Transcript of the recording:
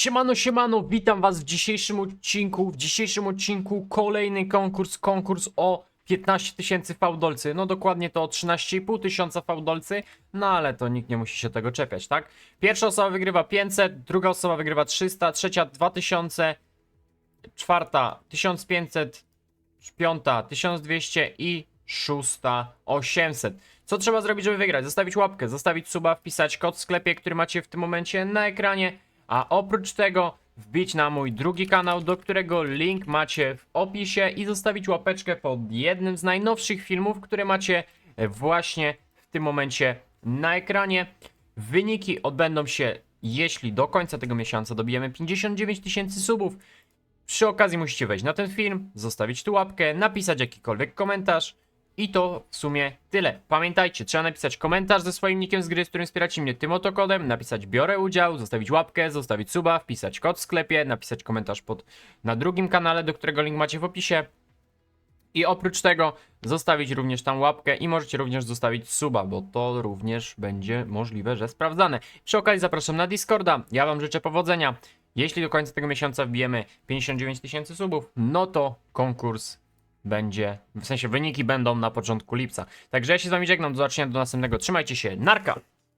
Siemano, siemano, witam was w dzisiejszym odcinku. W dzisiejszym odcinku kolejny konkurs, konkurs o 15 tysięcy fałdolcy. No dokładnie to o 13,5 tysiąca fałdolcy, no ale to nikt nie musi się tego czepiać, tak? Pierwsza osoba wygrywa 500, druga osoba wygrywa 300, trzecia 2000, czwarta 1500, piąta 1200 i szósta 800. Co trzeba zrobić, żeby wygrać? Zostawić łapkę, zostawić suba, wpisać kod w sklepie, który macie w tym momencie na ekranie, a oprócz tego wbić na mój drugi kanał, do którego link macie w opisie i zostawić łapeczkę pod jednym z najnowszych filmów, które macie właśnie w tym momencie na ekranie. Wyniki odbędą się, jeśli do końca tego miesiąca dobijemy 59 tysięcy subów. Przy okazji musicie wejść na ten film, zostawić tu łapkę, napisać jakikolwiek komentarz i to w sumie tyle. Pamiętajcie, trzeba napisać komentarz ze swoim nickiem z gry, z którym wspieracie mnie tym oto kodem, napisać biorę udział, zostawić łapkę, zostawić suba, wpisać kod w sklepie, napisać komentarz pod, na drugim kanale, do którego link macie w opisie. I oprócz tego zostawić również tam łapkę i możecie również zostawić suba, bo to również będzie możliwe, że sprawdzane. Przy okazji zapraszam na Discorda. Ja wam życzę powodzenia. Jeśli do końca tego miesiąca wbijemy 59 tysięcy subów, no to konkurs będzie, w sensie wyniki będą na początku lipca. Także ja się z wami żegnam, do zobaczenia do następnego. Trzymajcie się, narka!